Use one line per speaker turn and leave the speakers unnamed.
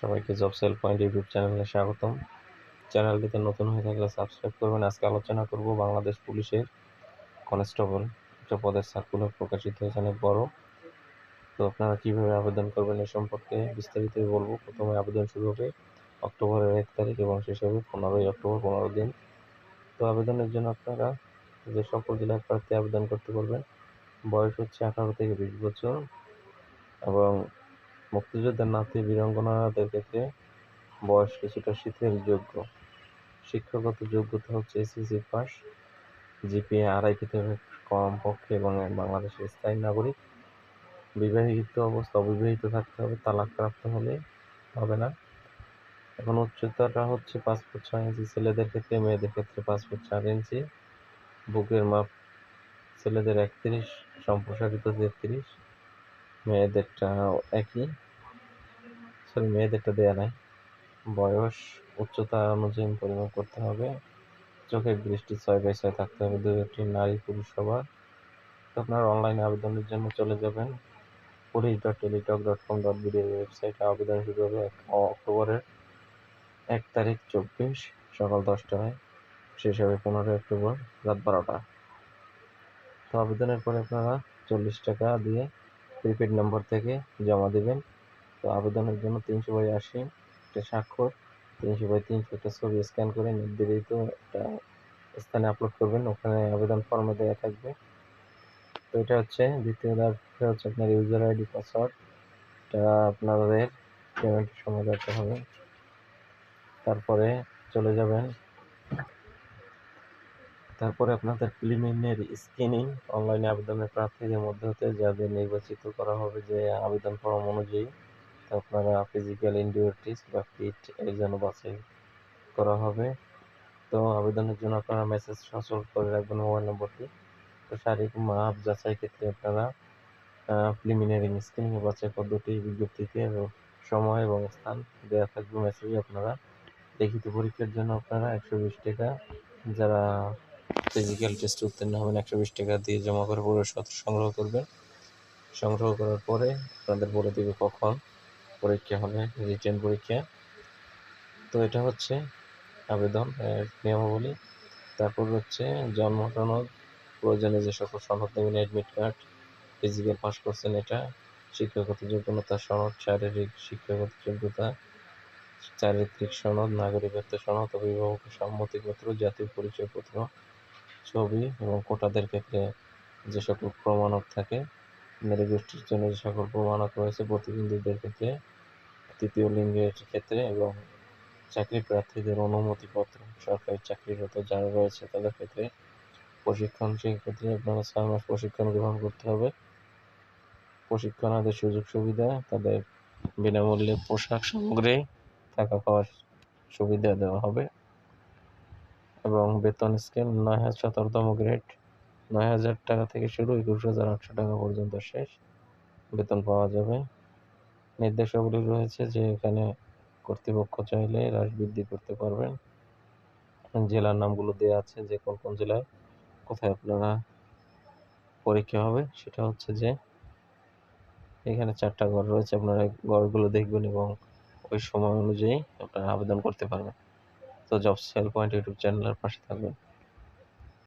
সবাইকে job sell point YouTube চ্যানেলে স্বাগতম। চ্যানেলটিতে নতুন হয়ে থাকলে সাবস্ক্রাইব করবেন। আজকে আলোচনা করব বাংলাদেশ পুলিশের কনস্টেবল, একটা পদের সার্কুলার প্রকাশিত হয়েছে অনেক বড়। তো আপনারা কীভাবে আবেদন করবেন এ সম্পর্কে বিস্তারিত বলব। প্রথমে আবেদন শুরু হবে অক্টোবরের এক তারিখ এবং শেষ হবে পনেরোই অক্টোবর, পনেরো দিন। তো আবেদনের জন্য আপনারা যে সকল জেলার প্রার্থী আবেদন করতে পারবেন, বয়স হচ্ছে আঠারো থেকে বিশ বছর এবং মুক্তিযোদ্ধার নাতি বীরাঙ্গনাদের ক্ষেত্রে বয়স কিছুটা শিথিল যোগ্য। শিক্ষাগত যোগ্যতা হচ্ছে এসএসসি পাস, জিপিএ আড়াই থেকে কম পক্ষে এবং বাংলাদেশের স্থায়ী নাগরিক। বিবাহিত অবস্থা অবিবাহিত থাকতে হবে, তালাক প্রাপ্ত হলে হবে না। এখন উচ্চতাটা হচ্ছে পাঁচ ফুট ছয় ইঞ্চি। ছেলেদের ক্ষেত্রে, মেয়েদের ক্ষেত্রে পাঁচ ফুট চার ইঞ্চি। বুকের মাপ ছেলেদের একত্রিশ, সম্প্রসারিত তেত্রিশ। মেয়েদেরটা একই। সরি মেয়েদেরটা দেয়া নাই। বয়স, উচ্চতা অনুযায়ী পরিমাপ করতে হবে। চোখের দৃষ্টি ছয় বাই ছয় থাকতে হবে। দু একটি নারী পুরুষ সবার। আপনারা অনলাইনে আবেদনের জন্য চলে যাবেন। Police dot teletalk dot com dot বিডির ওয়েবসাইটে আবেদন শুরু হবে অক্টোবরের এক তারিখ চব্বিশ, সকাল দশটায়। শেষ হবে পনেরোই অক্টোবর রাত বারোটা। তো আবেদনের পরে আপনারা চল্লিশ টাকা দিয়ে প্রিপেড নম্বর থেকে জমা দেবেন। তো আবেদনের জন্য তিনশো বাই আশি একটা স্বাক্ষর, তিনশো বাই তিনশো একটা ছবি স্ক্যান করে নির্ধারিত একটা স্থানে আপলোড করবেন, ওখানে আবেদন ফর্মে দেওয়া থাকবে। তো এটা হচ্ছে দ্বিতীয় ধাপটা হচ্ছে আপনার ইউজার আইডি পাসওয়ার্ড এটা আপনাদের পেমেন্টের সময় দিতে হবে। তারপরে চলে যাবেন তারপরে আপনাদের প্রিলিমিনারি স্ক্রিনিং অনলাইনে আবেদনের প্রার্থীদের মধ্যে হতে যাদের নির্বাচিত করা হবে যে আবেদন ফর্ম অনুযায়ী আপনারা ফিজিক্যাল ইন্ডিউরিটিস বা ফিট এর জন্য বাছাই করা হবে। তো আবেদনের জন্য আপনারা মেসেজ সচল করে রাখবেন মোবাইল নম্বরটি। তো শারীরিক মাপ যাচাই ক্ষেত্রে আপনারা প্রিলিমিনারি স্ক্রিনিং বাছাই পদ্ধতি, বিজ্ঞপ্তিতে সময় এবং স্থান দেওয়া থাকবে মেসেজে আপনারা লিখিত পরীক্ষার জন্য আপনারা একশো বিশ টাকা, যারা ফিজিক্যাল টেস্ট উত্তীর্ণ হবেন একশো বিশ টাকা দিয়ে জমা করে প্রবেশপত্র সংগ্রহ করবেন। সংগ্রহ করার পরে আপনাদের বলে দেবে কখন পরীক্ষা হবে রিটেন পরীক্ষা। তো এটা হচ্ছে আবেদন নিয়মাবলী। তারপর হচ্ছে জন্ম সনদ, প্রয়োজনে যে সকল সনদ নেবেন অ্যাডমিট কার্ড ফিজিক্যাল পাস করছেন এটা, শিক্ষাগত যোগ্যতা সনদ, শারীরিক শিক্ষাগত যোগ্যতা চারিত্রিক সনদ, নাগরিকত্ব সনদ, অভিভাবকের সম্মতিপত্র, জাতীয় পরিচয়পত্র ছবি এবং কোটাদের ক্ষেত্রে যে সকল প্রমাণক থাকে নারী গোষ্ঠীর জন্য যে সকল প্রমাণক রয়েছে প্রতিবন্ধীদের ক্ষেত্রে, তৃতীয় লিঙ্গের ক্ষেত্রে এবং চাকরি প্রার্থীদের অনুমতিপত্র, সরকারি চাকরিরত যারা রয়েছে তাদের ক্ষেত্রে প্রশিক্ষণ সেই ক্ষেত্রে আপনারা ছয় মাস প্রশিক্ষণ গ্রহণ করতে হবে। প্রশিক্ষণ প্রশিক্ষণাদের সুযোগ সুবিধা, তাদের বিনামূল্যে পোশাক সামগ্রী থাকা খাওয়ার সুবিধা দেওয়া হবে। এবং বেতন স্কেল নয় হাজার সতেরোতম গ্রেড। নয় হাজার টাকা থেকে শুরু একুশ হাজার আটশো টাকা পর্যন্ত শেষ বেতন পাওয়া যাবে। নির্দেশাবলী রয়েছে যে এখানে কর্তৃপক্ষ চাইলে হ্রাস বৃদ্ধি করতে পারবেন। জেলার নামগুলো দেওয়া আছে যে কোন কোন জেলায় কোথায় আপনারা পরীক্ষা হবে। সেটা হচ্ছে যে এখানে চারটা ঘর রয়েছে, আপনারা ঘরগুলো দেখবেন এবং ওই সময় অনুযায়ী আপনারা আবেদন করতে পারবেন। তো জব সেল পয়েন্ট ইউটিউব চ্যানেলের পাশে থাকবেন।